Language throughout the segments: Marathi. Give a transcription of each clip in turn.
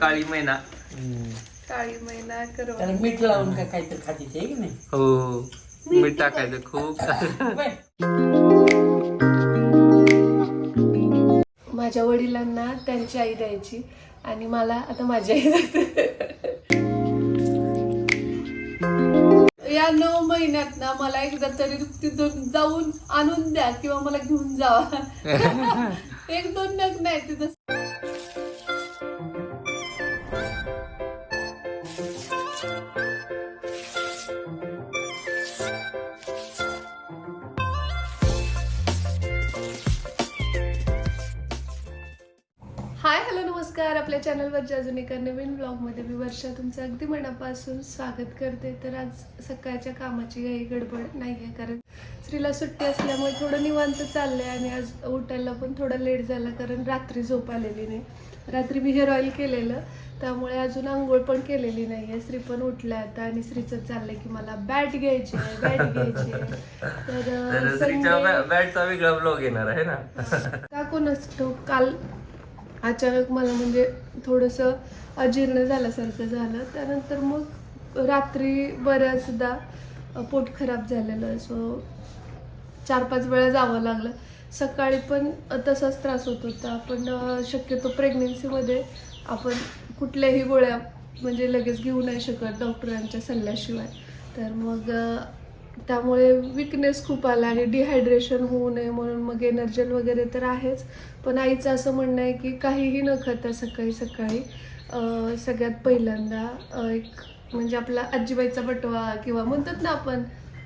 काळी मैना. काळी मैना त्याला मीठ लावून का काहीतरी खाती ते की नाही? हो मीठ टाकायचं खूप. माझ्या वडिलांना त्यांची आई द्यायची आणि मला आता माझी आई जाते या नऊ महिन्यात ना मला एकदा तरी तिथून जाऊन आणून द्या किंवा मला घेऊन जावा. एक दोन नग नाही तिथं. आपल्या चॅनलवरच्या अजून एका नवीन ब्लॉगमध्ये मी वर्षा तुमचं अगदी मनापासून स्वागत करते. तर आज सकाळच्या कामाची काही गडबड नाही आहे कारण स्त्रीला सुट्टी असल्यामुळे थोडं निवांत चाललंय आणि आज उठायला पण थोडं लेट झालं कारण रात्री झोप आलेली नाही. रात्री मी हेअर ऑइल केलेलं त्यामुळे अजून आंघोळ पण केलेली नाही आहे स्त्री पण उठल्या आता आणि स्त्रीचं चाललंय की मला बॅट घ्यायची आहे बॅट घ्यायची आहे. तर बॅटचा वेगळा ब्लॉग येणार आहे ना? का कोणाच काल अचानक मला म्हणजे थोडंसं अजीर्ण झाल्यासारखं झालं. त्यानंतर मग रात्री बऱ्याचदा पोट खराब झालेलं सो चार पाच वेळा जावं लागलं. सकाळी पण तसाच त्रास होत होता. पण शक्यतो प्रेग्नेन्सीमध्ये आपण कुठल्याही गोळ्या म्हणजे लगेच घेऊ नाही शकत डॉक्टरांच्या सल्ल्याशिवाय. तर मग त्यामुळे विकनेस खूप आला आणि डिहायड्रेशन होऊ नये म्हणून मग एनर्जन वगैरे तर आहेच. पण आईचं असं म्हणणं आहे की काहीही न खाता सकाळी सकाळी सगळ्यात पहिल्यांदा एक म्हणजे आपला आजीबाईचा बटवा किंवा म्हणतात ना आपण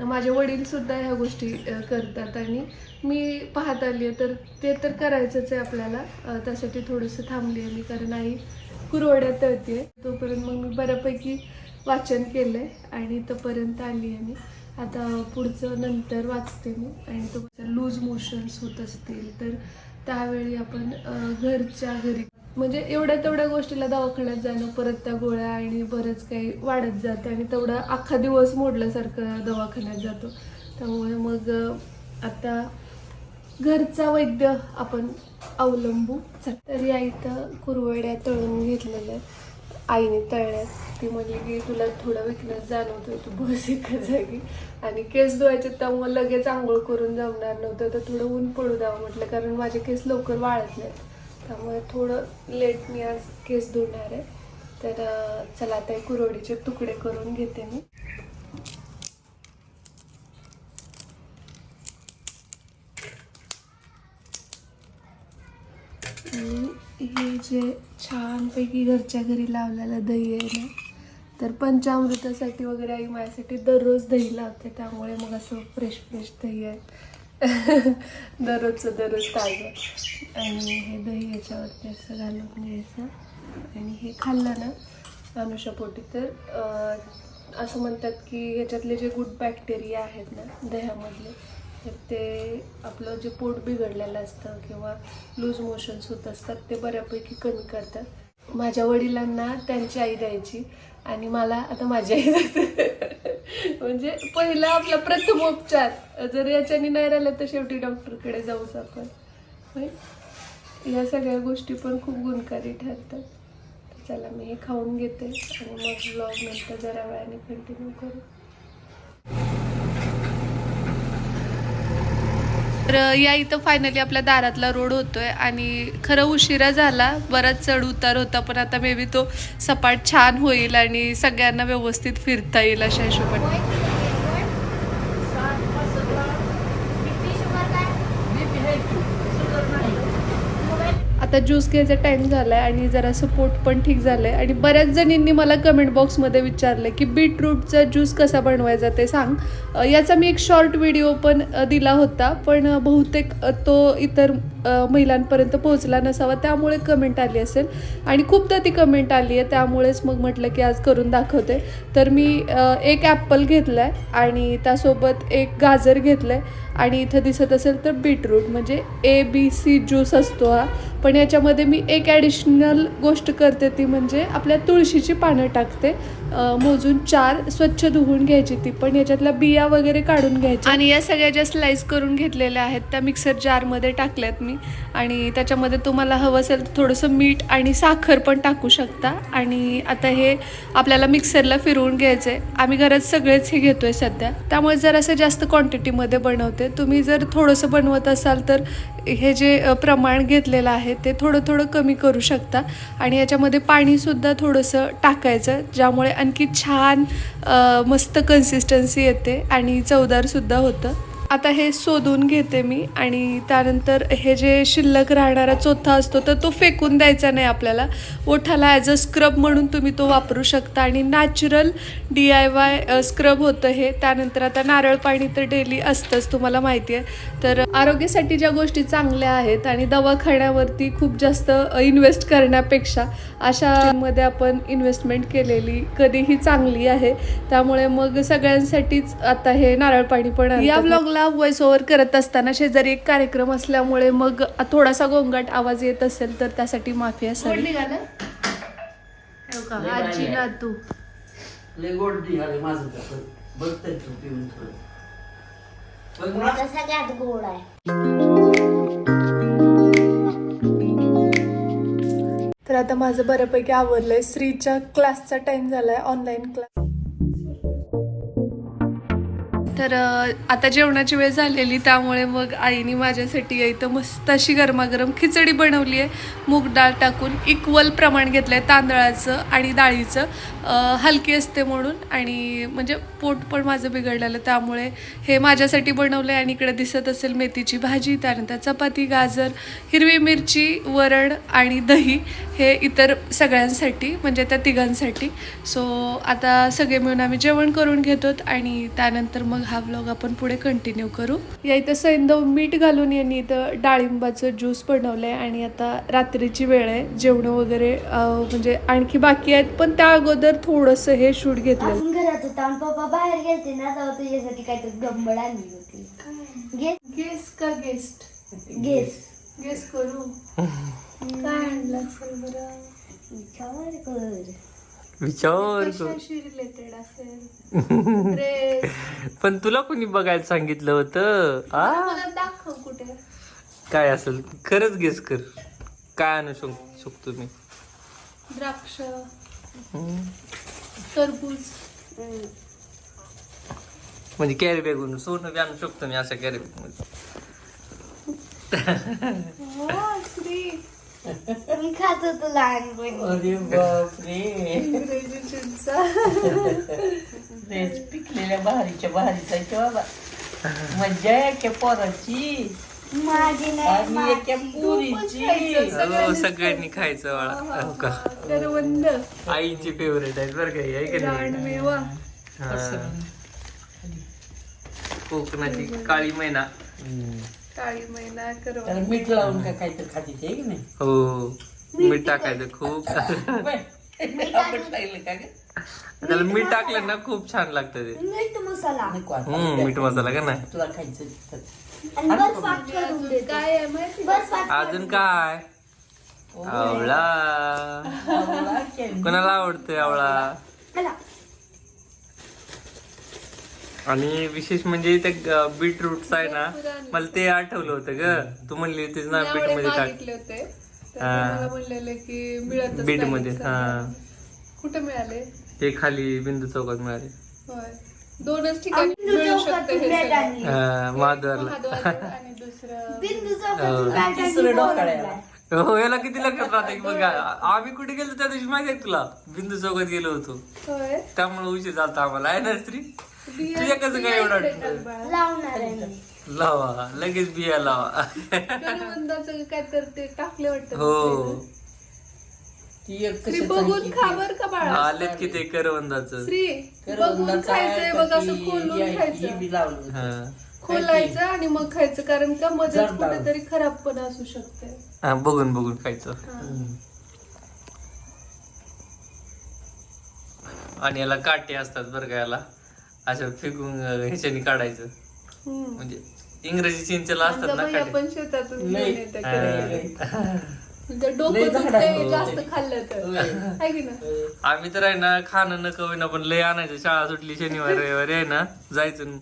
माझे वडीलसुद्धा ह्या गोष्टी करतात आणि मी पाहत आली आहे. तर ते तर करायचंच आहे आपल्याला. त्यासाठी थोडंसं थांबली आहे मी कारण आई कुरवड्या तळते तोपर्यंत मग मी बऱ्यापैकी वाचन केलं आहे आणि तोपर्यंत आली आहे मी. आता पुढचं नंतर वाचते मी. आणि तो लूज मोशन्स होत असतील तर त्यावेळी आपण घरच्या घरी म्हणजे एवढ्या तेवढ्या गोष्टीला दवाखान्यात जाणं परत त्या गोळ्या आणि बरंच काही वाढत जातं आणि तेवढा अख्खा दिवस मोडल्यासारखं दवाखान्यात जातो. त्यामुळे मग आता घरचा वैद्य आपण अवलंबू. तर या इथं कुरवड्या तळून घेतलेल्या आहेत. आईने तळल्यात. ती म्हणली की तुला थोडा विकनेस जाणवतोय तू बस एका जागी. आणि केस धुवायचे त्यामुळे लगेच आंघोळ करून जमणार नव्हतं तर थोडं ऊन पडू द्यावं म्हटलं कारण माझे केस लवकर वाळत नाहीत. त्यामुळे थोडं लेट मी आज केस धुणार आहे. तर चला आता कुरोडीचे तुकडे करून घेते मी. म्हणजे जे छानपैकी घरच्या घरी लावलेलं दही आहे ना तर पंचामृतासाठी वगैरे आई माझ्यासाठी दररोज दही लावते. त्यामुळे मग असं फ्रेश फ्रेश दही आहे. दररोजचं दररोज ताजं. आणि हे दही याच्यावरती असं घालून घ्यायचं. आणि हे खाल्लं ना अनुषापोटी तर असं म्हणतात की ह्याच्यातले जे गुड बॅक्टेरिया आहेत ना दह्यामधले तर ते आपलं जे पोट बिघडलेलं असतं किंवा लूज मोशन्स होत असतात ते बऱ्यापैकी कमी करतात. माझ्या वडिलांना त्यांची आई द्यायची आणि मला आता माझी आई म्हणजे पहिला आपला प्रथमोपचार जर याच्याने नाही राहिला तर शेवटी डॉक्टरकडे जाऊच आपण. या सगळ्या गोष्टी पण खूप गुणकारी ठरतात. तर चला मी हे खाऊन घेते आणि मग ब्लॉग नंतर जरा वेळाने कंटिन्यू करू. तर या इथं फायनली आपल्या दारातला रोड होतोय आणि खरं उशिरा झाला. बराच चढ उतार होता पण आता मे बी तो सपाट छान होईल आणि सगळ्यांना व्यवस्थित फिरता येईल अशा हिशोबाने. आता ज्यूस घ्यायचा टाइम झालाय आणि जरासं पोट पण ठीक झालंय. आणि बऱ्याच जणींनी मला कमेंट बॉक्समध्ये विचारलं की बीटरूटचा ज्यूस कसा बनवायचा ते सांग. याचा मी एक शॉर्ट व्हिडिओ पण दिला होता. पण बहुतेक तो इतर महिलांपर्यंत पोहोचला नसावा त्यामुळे कमेंट आली असेल. आणि खूपदा ती कमेंट आली आहे त्यामुळेच मग म्हटलं की आज करून दाखवते. तर मी एक ॲपल घेतला आहे आणि त्यासोबत एक गाजर घेतलं आहे आणि इथं दिसत असेल तर बीटरूट म्हणजे ए बी सी ज्यूस असतो हा. पण याच्यामध्ये मी एक ॲडिशनल गोष्ट करते ती म्हणजे आपल्या तुळशीची पानं टाकते. मोजून चार स्वच्छ धुवून घ्यायची ती पण याच्यातल्या बिया वगैरे काढून घ्यायच्या. आणि या सगळ्या ज्या स्लाईस करून घेतलेल्या आहेत त्या मिक्सर जारमध्ये टाकल्यात. तुम्ही. आणि त्याच्यामध्ये तुम्हाला हवं असेल तर थोडंसं मीठ आणि साखर पण टाकू शकता. आणि आता हे आपल्याला मिक्सरला फिरवून घ्यायचं आहे आम्ही घरात सगळेच हे घेतो आहे सध्या. त्यामुळे जर असं जास्त क्वांटिटीमध्ये बनवते तुम्ही जर थोडंसं बनवत असाल तर हे जे प्रमाण घेतलेलं आहे ते थोडं थोडं कमी करू शकता. आणि याच्यामध्ये पाणीसुद्धा थोडंसं टाकायचं ज्यामुळे आणखी छान मस्त कन्सिस्टन्सी येते आणि चवदारसुद्धा होतं. आता हे शोधून घेते मी आणि त्यानंतर हे जे शिल्लक राहणारा चोथा असतो तर तो फेकून द्यायचा नाही आपल्याला. ओठाला ॲज अ स्क्रब म्हणून तुम्ही तो वापरू शकता आणि natural D I Y scrub होतं हे. त्यानंतर आता नारळ पाणी तर डेली असतंच तुम्हाला माहिती आहे. तर आरोग्यासाठी ज्या गोष्टी चांगल्या आहेत आणि दवाखान्यावरती खूप जास्त इन्व्हेस्ट करण्यापेक्षा अशामध्ये आपण इन्व्हेस्टमेंट केलेली कधीही चांगली आहे. त्यामुळे मग सगळ्यांसाठीच आता हे नारळ पाणी पण या ब्लॉगला व्हॉइस ओव्हर करत असताना शेजारी एक कार्यक्रम असल्यामुळे मग थोडासा गोंगाट आवाज येत असेल तर त्यासाठी माफी असावी. आजी ना तू लय गोड निघाले माझं कसं तू पिऊन थोडं. बघ ना माझा सगळ्यात गोड आहे. तर आता माझं बऱ्यापैकी आवरलंय. श्रीच्या क्लासचा टाइम झालाय ऑनलाईन क्लास तर आता जेवणाची वेळ झालेली त्यामुळे मग आईने माझ्यासाठी इथं मस्त अशी गरमागरम खिचडी बनवली आहे. मूग डाळ टाकून इक्वल प्रमाण घेतलं आहे तांदळाचं आणि डाळीचं. हलकी असते म्हणून आणि म्हणजे पोट पण माझं बिघडलेलं त्यामुळे हे माझ्यासाठी बनवलं आहे आणि इकडे दिसत असेल मेथीची भाजी त्यानंतर चपाती गाजर हिरवी मिरची वरण आणि दही हे इतर सगळ्यांसाठी म्हणजे त्या तिघांसाठी. सो आता सगळे मिळून आम्ही जेवण करून घेतो आणि त्यानंतर मग हा व्लॉग आपण पुढे कंटिन्यू करू. या इथं सैंदव मीठ घालून यांनी इथं डाळिंबाचं ज्यूस बनवलं आहे आणि आता रात्रीची वेळ आहे जेवणं वगैरे म्हणजे आणखी बाकी आहेत पण त्या अगोदर थोडंसं हे शूट घेतलं. आपण घरात होता आणि पप्पा बाहेर गेलते ना तेव्हा तुझ्यासाठी काहीतरी गंमड आणली होती. गेस गेस का गेस्ट गेस गेस करू. काय आणलं असेल बरं? विचार कर. विचार कर. कशाशी रिलेटेड असेल. ड्रेस पण तुला कोणी बघायला सांगितलं होतं? आ? मला दाखव कुठे. काय असेल? खरंच गेस कर. काय आणू शक शकतो मी? द्राक्ष. तरबूज म्हणजे कॅरी बॅगून सोनं बी आणू शकतो मी अशा कॅरी बॅगमध्ये. मी खात होतो लहानपणी अरे बापरे. तेच पिकलेल्या बहारीच्या बहारीचा आहे ते बाबा. मज्जा आहे एका पोराची. माझी नाही आणि एका खायचं, पुरीची हो सगळ्यांनी खायचं वाळा हो का? करवंद आईची फेवरेट आहे बरं काही आहे का नाही? रानमेवा. हा. कोकणाची काळी मैना. काळी मैना त्याला करवंद मीठ लावून का काहीतरी खाती ते की नाही? हो मीठ टाकायचं. खूप का ग? त्याला मीठ टाकलं ना खूप छान लागतं ते. मीठ मसाला. नको आता. हम्म मीठ मसाला का नाही? तुला खायचं तर. आणि बर्फात करून देते. काय आहे माहिती बर्फात अजून काय? आवळा. कोणाला आवडतोय आवळा? आणि विशेष म्हणजे त्या बीटरूट आहे ना मला ते आठवलं होतं ग. तू म्हणली होतीस ना बीटमध्ये टाक. मागितले होते. तर हा. मला म्हणलेले की बीटमध्ये. हा. कुठे मिळाले? ते खाली बिंदू चौकात मिळाले. होय. दोनच ठिकाणी मिळू शकतं हे सगळं. हा, महाद्वारला महाद्वार आणि दुसरं बिंदू चौकातून बॅट आणली तिसरं डोकाळ्याला. बोर्डला. हो याला किती लक्षात राहते की बघा आम्ही कुठे गेलो त्या दिवशी माहिती आहे तुला? बिंदू चौकात गेलो होतो. होय. त्यामुळे उशीर झाला आम्हाला आहे ना स्त्री? तुझ्या कसं काय एवढं. लावणार आहे मी. लावा लगेच बिया लावा. काय तर ते टाकले वाटतं हो. ती एक श्री कशाचं बघून खा बर का बाळा? आलेत की ते करवंदाचं? श्री बघून खायचंय बघ असं खोलून खायचं. हा. खोलायचं आणि मग खायचं कारण का डाळ. कुठेतरी खराब पण असू शकते. हा बघून बघून खायचं. आणि याला काटे असतात बरं का याला. असं फेकून अं, ह्याच्याने काढायचं. हम्म. म्हणजे इंग्रजी चिंचेला आमचा असतात ना भैया काटे. पण शेतातून घेऊन लय. येतं. करायला. डोकं लय झाड दुखतंय आहे. जास्त खाल्लं तर. आहे की ना आम्ही तर आहे ना खाणं न कवी ना पण लय आणायचं शाळा सुटली शनिवार रविवारी आहे ना जायचं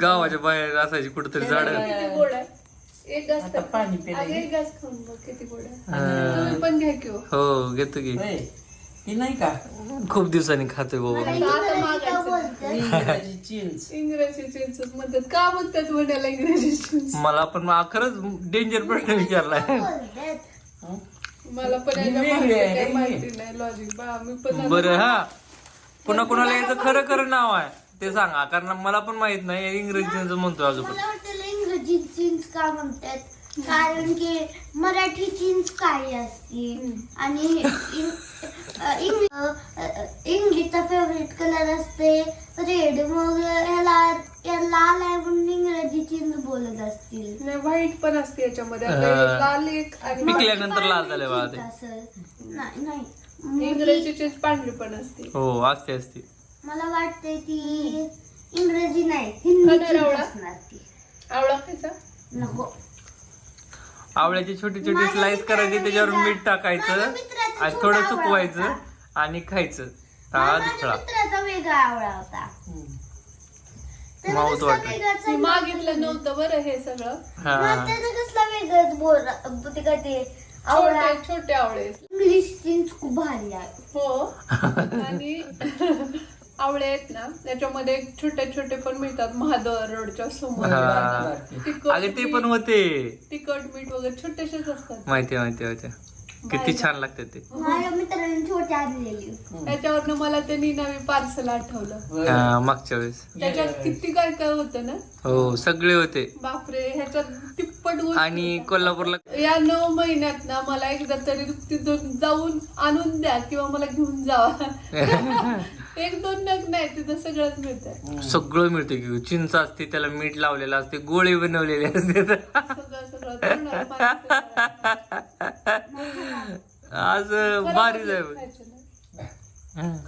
गावाच्या बाहेर असायची कुठेतरी झाड किती गोड आहे एक घास आता पाणी पिलं अगं, की. एक घास खाऊन बघ किती गोड आहे हा. तुम्ही पण घ्या की हो. हो घेतो की होय ती नाही का खूप दिवसांनी खातोय बाबा आता इंग्रजी मागायचं. चिंच इंग्रजी चिंचच म्हणतात का म्हणतात म्हणायला इंग्रजी चिंच मला पण मा- खरंच डेंजर प्रश्न विचारलाय? मला पण याच्या वेगळी मागचं आहे, काही वेगळी. माहिती नाही लॉजिक बा मी पण बरं हा. पुन्हा कुणाला याचं खरं खरं नाव आहे ते सांगा कारण मला पण माहीत नाही इंग्रजीचं म्हणतो अजून मला वाटतं इंग्रजी चिंच का म्हणतात? कारण की मराठी चिंच काळी असते आणि इंग्लिशचा फेवरेट कलर असते. रेड मग ह्याला लाल आहे म्हणून इंग्रजी चिंच बोलत असतील. नाही व्हाईट पण असते याच्यामध्ये. लाल एक आणि पिकल्यानंतर लाल झाले ते. नाही नाही. चिंच पांढरी पण असते. हो असते असते. मला वाटते ती इंग्रजी नाही हिंदी कलर चिंच आवळा? असणार ती. आवळा खायचा? नको. आवळ्याची छोटी छोटी स्लाइस करायची त्याच्यावर मीठ टाकायचं आणि थोडं सुकवायचं आणि खायचं. हा दुसरा मित्राचा वेगळा आवळा होता. त्यानं माऊत कसला वाटत. वेगळाच मी मागितलं नव्हतं बरं हे सगळं. हा. मग त्यानं कसला वेगळाच बोल ते काय ते आवळा. छोटे छोटे आवळे. इंग्लिश खूप भारी आहे हो. आणि आवळे आहेत ना त्याच्यामध्ये छोटे छोटे पण मिळतात महादर रोडच्या समोर हा. तिखट अगं ते पण मीठ- होते. तिखट मीठ वगैरे छोटेसेच असतात. माहिती माहिती माहिती किती छान लागते ते. माझ्या मित्राने छोटी आणलेली. त्याच्यावरनं मला ते निनावी पार्सल आठवलं. हा, मागच्या वेळेस. त्याच्यात किती काय काय होतं ना? हो सगळे होते. बापरे ह्याच्यात तिप्पट गोष्टी आणि होत्या. कोल्हापूरला या नऊ महिन्यात ना मला एकदा तरी तिथून जाऊन आणून द्या किंवा मला घेऊन जावा. एक दोन नग नाही तिथं सगळंच मिळतंय. सगळं मिळते की चिंच असते त्याला मीठ लावलेलं असते गोळे बनवलेले असते. सगळं सगळं. तोंडाला पाणी सुटलं. आज खराब भारी.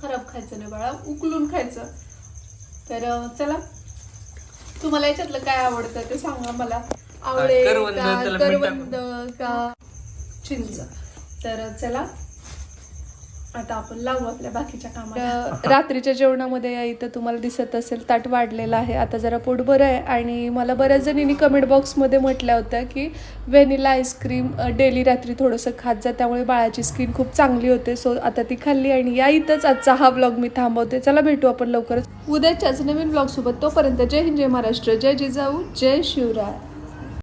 खराब खायचं नाही. बाळा उकलून खायचं. तर चला. तुम्हाला याच्यातलं काय आवडतं ते सांगा मला. मीठ करवंद का चिंच? तर चला. आता आपण लागू आपल्या बाकीच्या कामाला. रात्रीच्या जेवणामध्ये या इथं तुम्हाला दिसत असेल ताट वाढलेलं आहे. आता जरा पोट बरं आहे आणि मला बऱ्याच जणींनी कमेंट बॉक्समध्ये म्हटल्या होत्या की व्हॅनिला आईस्क्रीम डेली रात्री थोडंसं खात जा. त्यामुळे बाळाची स्किन खूप चांगली होते. सो आता ती खाल्ली आणि या इथंच आजचा हा ब्लॉग मी थांबवते. चला भेटू आपण लवकरच. उद्याच्याच नवीन ब्लॉगसोबत तोपर्यंत जय हिंद जय महाराष्ट्र जय जिजाऊ जय शिवराय.